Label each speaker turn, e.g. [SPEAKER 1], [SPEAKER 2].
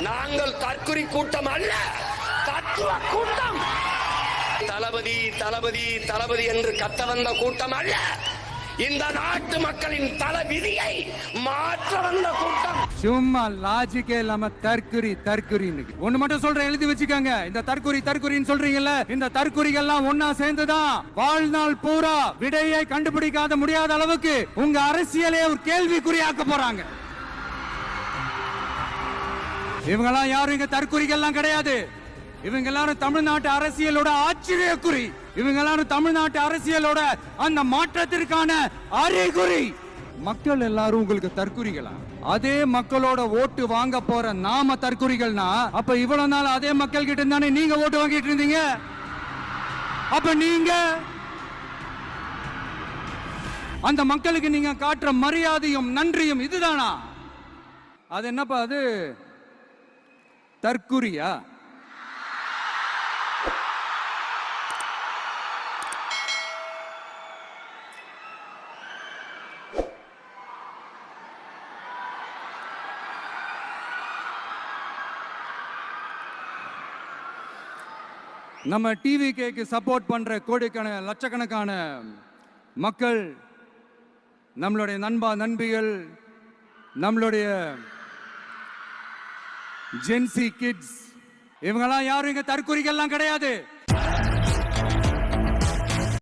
[SPEAKER 1] நாங்கள் தற்குறி கூட்டம் அல்ல. தத்துவ கூட்டம். தளபதி தளபதி தளபதி என்று கத்த வந்த கூட்டம் அல்ல. இந்த நாட்டு மக்களின் தல விதியை மாற்ற வந்த கூட்டம்.
[SPEAKER 2] சும்மா லாஜிக்கே இல்லாம தற்குறி தற்குறின்னு. ஒண்ணு மட்டும் சொல்றேன் எழுதி வச்சுக்கோங்க. இந்த தற்குறி தற்குறின்னு சொல்றீங்கல்ல இந்த தற்குறிகள்லாம் ஒன்னா சேர்ந்துதான் வாழ்நாள் பூரா விடையை கண்டுபிடிக்காத முடியாத அளவுக்கு உங்க அரசியலே ஒரு கேள்விக்குறியாக்க போறாங்க. இவங்கெல்லாம் யாரும் இங்க தற்குறிகள்லாம் கிடையாது. இவங்க எல்லாரும் தமிழ்நாட்டு அரசியலோட ஆச்சரியக்குறி. இவங்க எல்லாரும் தமிழ்நாட்டு அரசியலோட அந்த மாற்றத்திற்கான அறிகுறி. மக்கள் எல்லாரும் உங்களுக்கு தற்குறிகளா அதே மக்களோட ஓட்டு வாங்க போற நாம தற்குறிகள்னா அப்ப இவ்வளவு நாள் அதே மக்கள் கிட்ட தானே நீங்க ஓட்டு வாங்கிட்டு இருந்தீங்க? அப்ப நீங்க அந்த மக்களுக்கு நீங்க காட்டுற மரியாதையும் நன்றியும் இதுதானா? அது என்னப்பா அது? தற்குறியா? நம்ம டிவி கேக்கு சப்போர்ட் பண்ற கோடிக்கண லட்சக்கணக்கான மக்கள் நம்மளுடைய நண்பா நண்பிகள் நம்மளுடைய ஜென்சி கிட்ஸ் இவங்கெல்லாம் யாரும் இங்க தற்கொலைகள்லாம் கிடையாது.